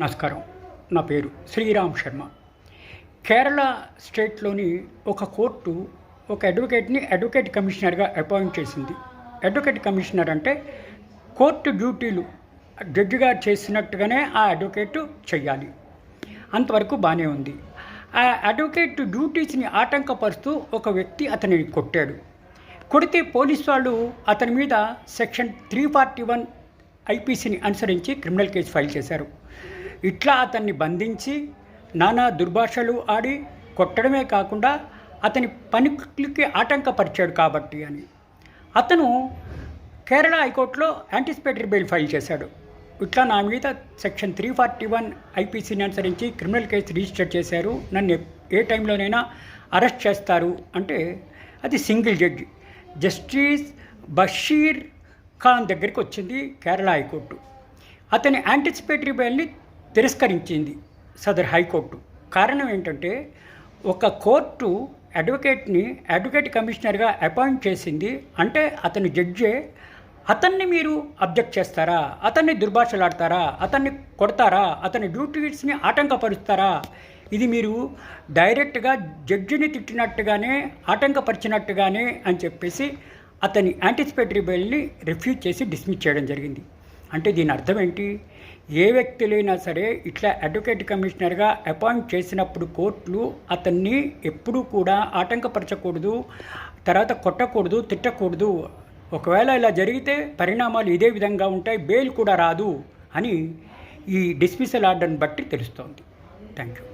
నమస్కారం. నా పేరు శ్రీరామ్ శర్మ. కేరళ స్టేట్లోని ఒక కోర్టు ఒక అడ్వకేట్ని అడ్వకేట్ కమిషనర్గా అపాయింట్ చేసింది. అడ్వకేట్ కమిషనర్ అంటే కోర్టు డ్యూటీలు జడ్జిగా చేసినట్టుగానే ఆ అడ్వకేట్ చేయాలి అంతవరకు బాగానే ఉంది. ఆ అడ్వకేట్ డ్యూటీస్ని ఆటంకపరుస్తూ ఒక వ్యక్తి అతనిని కొట్టాడు. కొడితే పోలీసు వాళ్ళు అతని మీద సెక్షన్ త్రీ ఫార్టీ వన్ ఐపీసీని అనుసరించి క్రిమినల్ కేసు ఫైల్ చేశారు. ఇట్లా అతన్ని బంధించి నానా దుర్భాషలు ఆడి కొట్టడమే కాకుండా అతని పనికి ఆటంకపరిచాడు కాబట్టి అని. అతను కేరళ హైకోర్టులో యాంటిసిపేటరీ బెయిల్ ఫైల్ చేశాడు. ఇట్లా నా మీద సెక్షన్ త్రీ ఫార్టీ వన్ ఐపీసీని అనుసరించి క్రిమినల్ కేసు రిజిస్టర్ చేశారు. నన్ను ఏ టైంలోనైనా అరెస్ట్ చేస్తారు. అంటే అది single judge Justice Basheer Khan దగ్గరికి వచ్చింది కేరళ హైకోర్టు. అతని యాంటిసిపేటరీ బెయిల్ని తిరస్కరించింది సదర్ హైకోర్టు. కారణం ఏంటంటే ఒక కోర్టు అడ్వకేట్ని అడ్వకేట్ కమిషనర్గా అపాయింట్ చేసింది. అంటే అతని జడ్జే అతన్ని మీరు అబ్జెక్ట్ చేస్తారా? అతన్ని దుర్భాషలాడతారా? అతన్ని కొడతారా? అతని డ్యూటీస్ని ఆటంకపరుస్తారా? ఇది మీరు డైరెక్ట్గా జడ్జిని తిట్టినట్టుగానే ఆటంకపరిచినట్టుగానే అని చెప్పేసి అతని యాంటిసిపేటరీ బెయిల్ని రిఫ్యూజ్ చేసి డిస్మిస్ చేయడం జరిగింది. అంటే దీని అర్థం ఏంటి? ఏ వ్యక్తులైనా సరే ఇట్లా అడ్వకేట్ కమిషనర్గా అపాయింట్ చేసినప్పుడు కోర్టులు అతన్ని ఎప్పుడూ కూడా ఆటంకపరచకూడదు తర్వాత కొట్టకూడదు తిట్టకూడదు. ఒకవేళ ఇలా జరిగితే పరిణామాలు ఇదే విధంగా ఉంటాయి బెయిల్ కూడా రాదు అని ఈ డిస్మిసల్ ఆర్డర్ని బట్టి తెలుస్తోంది. Thank you